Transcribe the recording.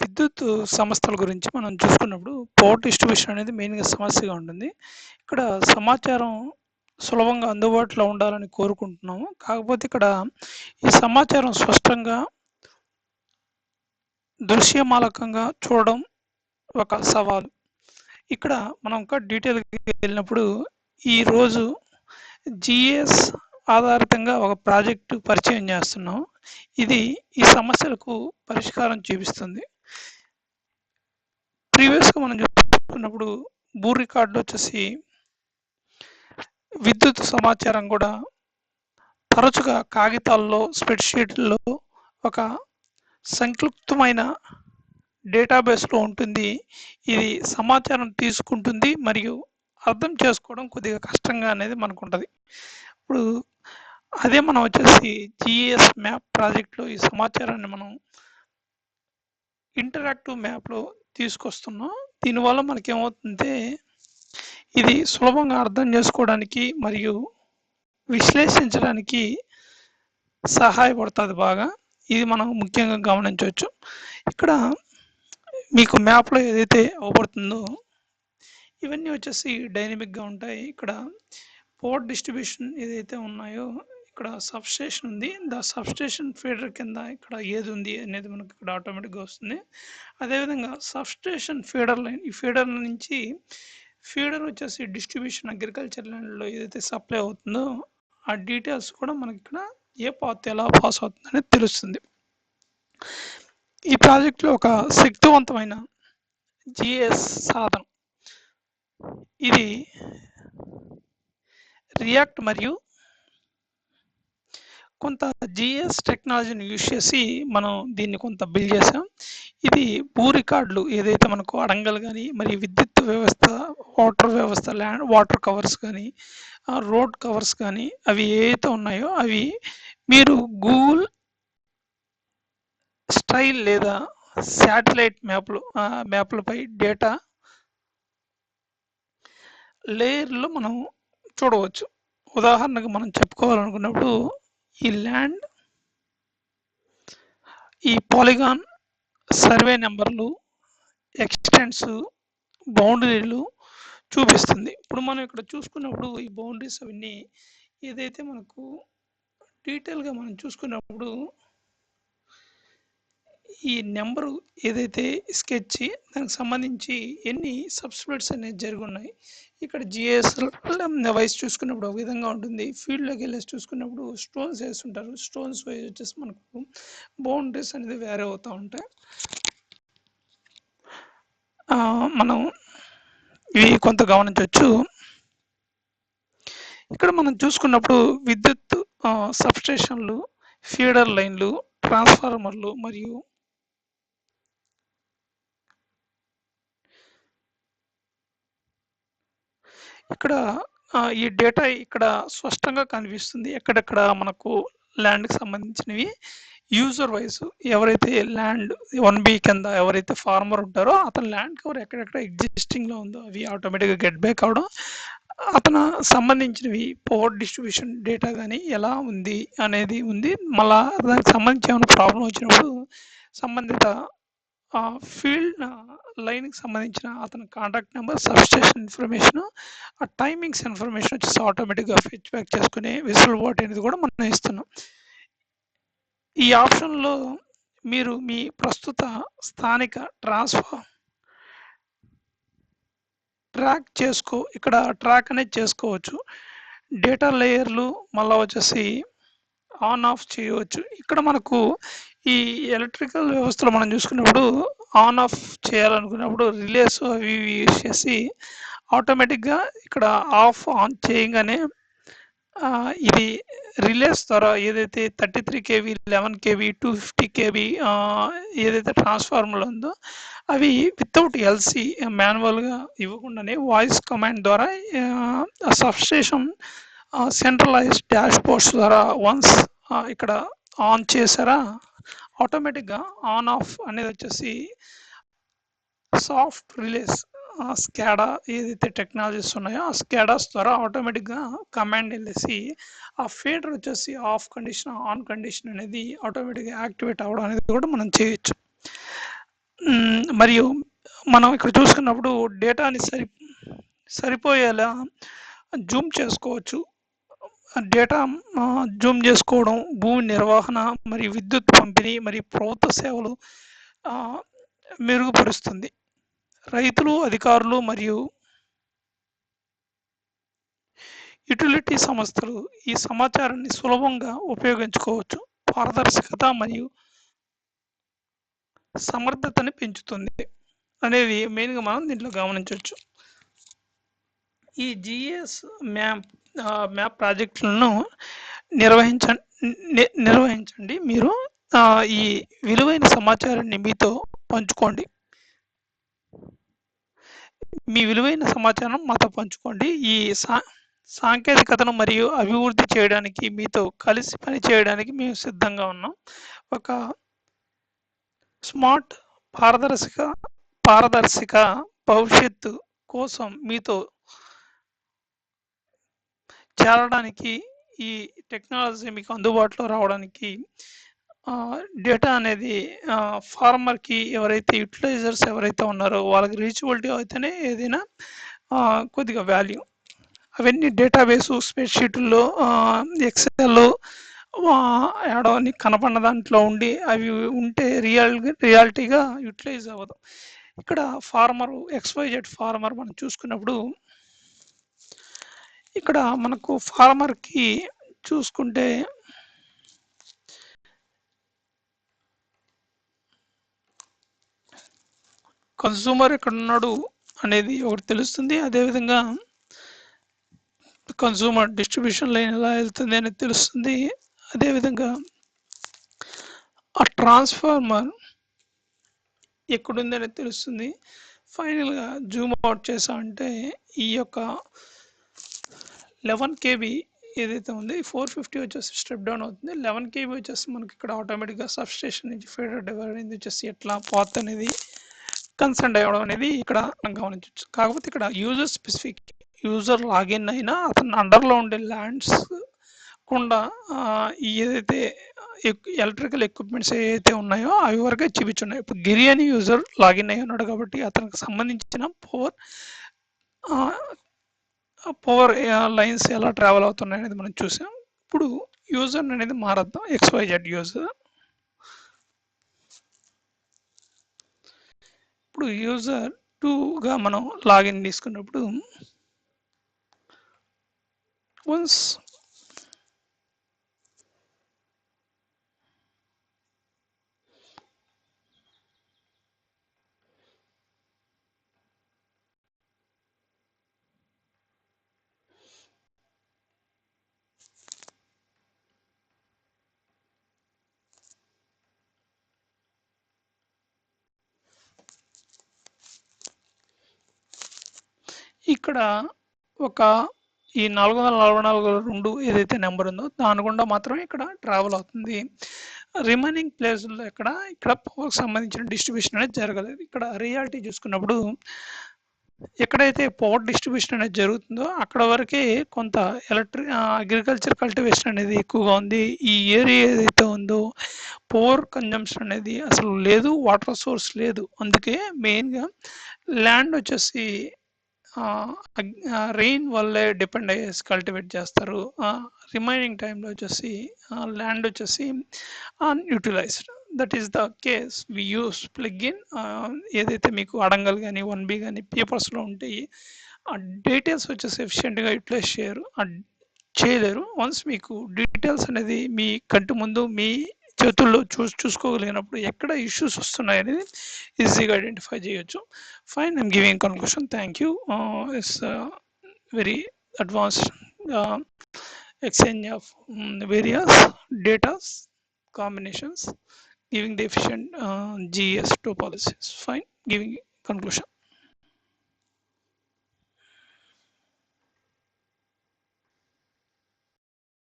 విద్యుత్ సంస్థల గురించి మనం చూసుకున్నప్పుడు పవర్ డిస్ట్రిబ్యూషన్ అనేది మెయిన్‌గా సమస్యగా ఉంటుంది. ఇక్కడ సమాచారం సులభంగా అందుబాటులో ఉండాలని కోరుకుంటున్నాము. కాకపోతే ఇక్కడ ఈ సమాచారం స్పష్టంగా దృశ్యమాలకంగా చూడడం ఒక సవాలు. ఇక్కడ మనం ఇంకా డీటెయిల్‌గా వెళ్ళినప్పుడు ఈరోజు జిఎస్ ఆధారితంగా ఒక ప్రాజెక్టు పరిచయం చేస్తున్నాం. ఇది ఈ సమస్యలకు పరిష్కారం చూపిస్తుంది. ప్రీవియస్‌గా మనం చెప్పుకున్నప్పుడు భూ రికార్డులు వచ్చేసి విద్యుత్ సమాచారం కూడా తరచుగా కాగితాల్లో, స్ప్రెడ్షీట్లో ఒక సంక్లిప్తమైన డేటాబేస్‌లో ఉంటుంది. ఇది సమాచారం తీసుకుంటుంది మరియు అర్థం చేసుకోవడం కొద్దిగా కష్టంగా అనేది మనకు ఉంటుంది ఇప్పుడు అదే మనం వచ్చేసి జిఎస్ మ్యాప్ ప్రాజెక్ట్‌లో ఈ సమాచారాన్ని మనం ఇంటరాక్టివ్ మ్యాప్‌లో తీసుకొస్తున్నాం. దీనివల్ల మనకేమవుతుందంటే ఇది సులభంగా అర్థం చేసుకోవడానికి మరియు విశ్లేషించడానికి సహాయపడుతుంది బాగా. ఇది మనం ముఖ్యంగా గమనించవచ్చు ఇక్కడ మీకు మ్యాప్‌లో ఏదైతే అవుపడుతుందో ఇవన్నీ వచ్చేసి డైనమిక్‌గా ఉంటాయి. ఇక్కడ పోర్ట్ డిస్ట్రిబ్యూషన్ ఏదైతే ఉన్నాయో ఇక్కడ సబ్‌స్టేషన్ ఉంది. ద సబ్‌స్టేషన్ ఫీడర్ కింద ఇక్కడ ఏది ఉంది అనేది మనకి ఇక్కడ ఆటోమేటిక్‌గా వస్తుంది. అదేవిధంగా సబ్‌స్టేషన్ ఫీడర్ లైన్ ఈ ఫీడర్ నుంచి ఫీడర్ వచ్చేసి డిస్ట్రిబ్యూషన్ అగ్రికల్చర్ ల్యాండ్‌లో ఏదైతే సప్లై అవుతుందో ఆ డీటెయిల్స్ కూడా మనకిక్కడ ఏ పాత్ ఎలా పాస్ అవుతుందనేది తెలుస్తుంది. ఈ ప్రాజెక్ట్‌లో ఒక శక్తివంతమైన జిఎస్ సాధనం. ఇది రియాక్ట్ మరియు కొంత జిఎస్ టెక్నాలజీని యూజ్ చేసి మనం దీన్ని కొంత బిల్డ్ చేసాం. ఇది భూ రికార్డులు ఏదైతే మనకు అడంగలు కానీ మరి విద్యుత్ వ్యవస్థ, వాటర్ వ్యవస్థ, ల్యాండ్ వాటర్ కవర్స్ కానీ రోడ్ కవర్స్ కానీ అవి ఏవైతే ఉన్నాయో అవి మీరు గూగుల్ స్టైల్ లేదా శాటిలైట్ మ్యాప్‌లు మ్యాప్‌లపై డేటా లేయర్‌లో మనం చూడవచ్చు. ఉదాహరణకు మనం చెప్పుకోవాలనుకున్నప్పుడు ఈ ల్యాండ్ ఈ పాలిగాన్ సర్వే నెంబర్లు ఎక్స్‌టెంట్స్, బౌండరీలు చూపిస్తుంది. ఇప్పుడు మనం ఇక్కడ చూసుకున్నప్పుడు ఈ బౌండరీస్ అవన్నీ ఏదైతే మనకు డీటెయిల్‌గా మనం చూసుకున్నప్పుడు ఈ నెంబరు ఏదైతే స్కెచ్ దానికి సంబంధించి ఎన్ని సబ్‌స్ప్రెడ్స్ అనేది జరుగున్నాయి ఇక్కడ జిఎస్ వైస్ చూసుకున్నప్పుడు ఒక విధంగా ఉంటుంది. ఫీల్డ్లోకి వెళ్ళేసి చూసుకున్నప్పుడు స్టోన్స్ వేస్తుంటారు స్టోన్స్ వైస్ వచ్చేసి మనకు బౌండరీస్ అనేది వేరే అవుతూ ఉంటాయి. మనం ఇవి కొంత గమనించవచ్చు ఇక్కడ మనం చూసుకున్నప్పుడు విద్యుత్ సబ్‌స్టేషన్‌లు, ఫీడర్ లైన్‌లు, ట్రాన్స్‌ఫార్మర్‌లు మరియు ఇక్కడ ఈ డేటా ఇక్కడ స్పష్టంగా కనిపిస్తుంది. ఎక్కడెక్కడ మనకు ల్యాండ్‌కి సంబంధించినవి యూజర్ వైస్ ఎవరైతే ల్యాండ్ వన్ బి కింద ఎవరైతే ఫార్మర్ ఉంటారో అతని ల్యాండ్ కవర్ ఎక్కడెక్కడ ఎగ్జిస్టింగ్‌లో ఉందో అవి ఆటోమేటిక్‌గా గెట్ బ్యాక్ అవడం అతను సంబంధించినవి పవర్ డిస్ట్రిబ్యూషన్ డేటా కానీ ఎలా ఉంది అనేది ఉంది. మళ్ళా దానికి సంబంధించి ఏమైనా ప్రాబ్లమ్ వచ్చినప్పుడు సంబంధిత ఆ ఫీల్డ్ లైన్‌కి సంబంధించిన అతని కాంటాక్ట్ నెంబర్ సబ్‌స్టేషన్ ఇన్ఫర్మేషన్, ఆ టైమింగ్స్ ఇన్ఫర్మేషన్ వచ్చేసి ఆటోమేటిక్‌గా ఫిచ్ బ్యాక్ చేసుకునే వెసులుబాటు అనేది కూడా మనం ఇస్తున్నాం. ఈ ఆప్షన్‌లో మీరు మీ ప్రస్తుత స్థానిక ట్రాన్స్ఫర్ ట్రాక్ చేసుకో ఇక్కడ ట్రాక్ అనేది చేసుకోవచ్చు. డేటా లేయర్‌లు మళ్ళా వచ్చేసి ఆన్, ఆఫ్ చేయవచ్చు. ఇక్కడ మనకు ఈ ఎలక్ట్రికల్ వ్యవస్థలు మనం చూసుకున్నప్పుడు ఆన్, ఆఫ్ చేయాలనుకున్నప్పుడు రిలేస్ అవి ఇవి యూజ్ చేసి ఆటోమేటిక్‌గా ఇక్కడ ఆఫ్, ఆన్ చేయగానే ఇది రిలేస్ ద్వారా ఏదైతే thirty three KV eleven KV two fifty KV ఏదైతే ట్రాన్స్‌ఫార్మర్‌లు ఉందో అవి వితౌట్ ఎల్‌సి మాన్యువల్‌గా ఇవ్వకుండానే వాయిస్ కమాండ్ ద్వారా సబ్‌స్టేషన్ ఆహ్, డాష్ బోర్డ్స్ ద్వారా వన్స్ ఇక్కడ ఆన్ చేశారా ఆటోమేటిక్‌గా ఆన్, ఆఫ్ అనేది వచ్చేసి సాఫ్ట్ రిలేస్ స్కాడా ఏదైతే టెక్నాలజీస్ ఉన్నాయో ఆ స్కాడాస్ ద్వారా ఆటోమేటిక్‌గా కమాండ్ వెళ్ళేసి ఆ ఫేడర్ వచ్చేసి ఆఫ్ కండిషన్, ఆన్ కండిషన్ అనేది ఆటోమేటిక్‌గా యాక్టివేట్ అవ్వడం అనేది కూడా మనం చేయొచ్చు. మరియు మనం ఇక్కడ చూసుకున్నప్పుడు డేటాని సరి సరిపోయేలా జూమ్ చేసుకోవచ్చు డేటా జూమ్ చేసుకోవడం భూమి నిర్వహణ మరియు విద్యుత్ పంపిణీ మరియు ప్రభుత్వ సేవలు మెరుగుపరుస్తుంది. రైతులు అధికారులు మరియు యుటిలిటీ సంస్థలు ఈ సమాచారాన్ని సులభంగా ఉపయోగించుకోవచ్చు. పారదర్శకత మరియు సమర్థతని పెంచుతుంది. అనేది మెయిన్గా మనం దీంట్లో గమనించవచ్చు ఈ జిఎస్ మ్యాప్ మ్యాప్ ప్రాజెక్టులను నిర్వహించ నిర్వహించండి. మీరు ఈ విలువైన సమాచారాన్ని మీతో పంచుకోండి. మీ విలువైన సమాచారం మాతో పంచుకోండి. ఈ సా సాంకేతికతను మరియు అభివృద్ధి చేయడానికి మీతో కలిసి పని చేయడానికి మేము సిద్ధంగా ఉన్నాం. ఒక స్మార్ట్ పారదర్శక పారదర్శక భవిష్యత్తు కోసం మీతో చేరడానికి ఈ టెక్నాలజీ మీకు అందుబాటులో రావడానికి డేటా అనేది ఫార్మర్కి ఎవరైతే యూటిలైజర్స్ ఎవరైతే ఉన్నారో వాళ్ళకి రీచబిలిటీ అయితేనే ఏదైనా కొద్దిగా వాల్యూ అవన్నీ డేటాబేసు స్ప్రెడ్షీట్లో ఎక్సెల్లో ఏడో కనపడిన దాంట్లో ఉండి అవి ఉంటే రియల్ రియాలిటీగా యూటిలైజ్ అవ్వదు. ఇక్కడ ఫార్మర్ ఎక్స్వైజెడ్ ఫార్మర్ మనం చూసుకున్నప్పుడు ఇక్కడ మనకు ఫార్మర్కి చూసుకుంటే కన్సూమర్ ఎక్కడ ఉన్నాడు అనేది ఒకటి తెలుస్తుంది. అదేవిధంగా కన్సూమర్ డిస్ట్రిబ్యూషన్ లైన్ ఎలా వెళ్తుంది అనేది తెలుస్తుంది. అదేవిధంగా ఆ ట్రాన్స్ఫార్మర్ ఎక్కడుంది అనేది తెలుస్తుంది. ఫైనల్గా జూమ్ అవుట్ చేసామంటే ఈ యొక్క లెవెన్ కేబీ ఏదైతే ఉంది ఫోర్ ఫిఫ్టీ వచ్చేసి స్టెప్ డౌన్ అవుతుంది. లెవెన్ కేబీ వచ్చేసి మనకి ఇక్కడ ఆటోమేటిక్గా సబ్ స్టేషన్ నుంచి ఫీడర్ డివైడ్ అనేది వచ్చేసి ఎట్లా పాత్ అనేది కన్సర్న్ అవ్వడం అనేది ఇక్కడ మనం గమనించవచ్చు. కాకపోతే ఇక్కడ యూజర్ స్పెసిఫిక్ యూజర్ లాగిన్ అయినా అతని అండర్లో ఉండే ల్యాండ్స్ కుండా ఏదైతే ఎలక్ట్రికల్ ఎక్విప్మెంట్స్ ఏవైతే ఉన్నాయో అవి వరకే చూపించున్నాయి. ఇప్పుడు గిరి అని యూజర్ లాగిన్ అయి ఉన్నాడు కాబట్టి అతనికి సంబంధించిన పవర్ పవర్ లైన్స్ ఎలా ట్రావెల్ అవుతున్నాయి అనేది మనం చూసాం. ఇప్పుడు యూజర్ అనేది మారద్దాం ఎక్స్వైజెడ్ యూజర్ ఇప్పుడు యూజర్ టూగా మనం లాగిన్ తీసుకున్నప్పుడు వన్స్ ఇక్కడ ఒక ఈ నాలుగు వందల నలభై నాలుగు రెండు ఏదైతే నెంబర్ ఉందో దాని గుండా మాత్రమే ఇక్కడ ట్రావెల్ అవుతుంది. రిమైనింగ్ ప్లేస్లో ఇక్కడ ఇక్కడ పవర్కి సంబంధించిన డిస్ట్రిబ్యూషన్ అనేది జరగలేదు. ఇక్కడ రియాలిటీ చూసుకున్నప్పుడు ఎక్కడైతే పవర్ డిస్ట్రిబ్యూషన్ అనేది జరుగుతుందో అక్కడ వరకే కొంత ఎలక్ట్రిక్ అగ్రికల్చర్ కల్టివేషన్ అనేది ఎక్కువగా ఉంది. ఈ ఏరియా ఏదైతే ఉందో పవర్ కన్జంప్షన్ అనేది అసలు లేదు వాటర్ సోర్స్ లేదు. అందుకే మెయిన్గా ల్యాండ్ వచ్చేసి రెయిన్ వల్లే డిపెండ్ అయ్యేసి కల్టివేట్ చేస్తారు. రిమైనింగ్ టైంలో వచ్చేసి ల్యాండ్ వచ్చేసి unutilised that is the case we use plug in ఏదైతే మీకు అడంగల్ కానీ వన్ బి కానీ పేపర్స్లో ఉంటాయి ఆ డీటెయిల్స్ వచ్చేసి ఎఫిషియెంట్గా యూటిలైజ్ చేయరు. చేయలేరు. వన్స్ మీకు డీటెయిల్స్ అనేది మీ కంటి ముందు మీ చేతుల్లో చూ చూసుకోగలిగినప్పుడు ఎక్కడ ఇష్యూస్ వస్తున్నాయి అనేది ఈజీగా ఐడెంటిఫై చేయొచ్చు fine I'm giving conclusion thank you it's very advanced exchange of um, various datas combinations giving the efficient uh, GS topologies. Fine, giving conclusion.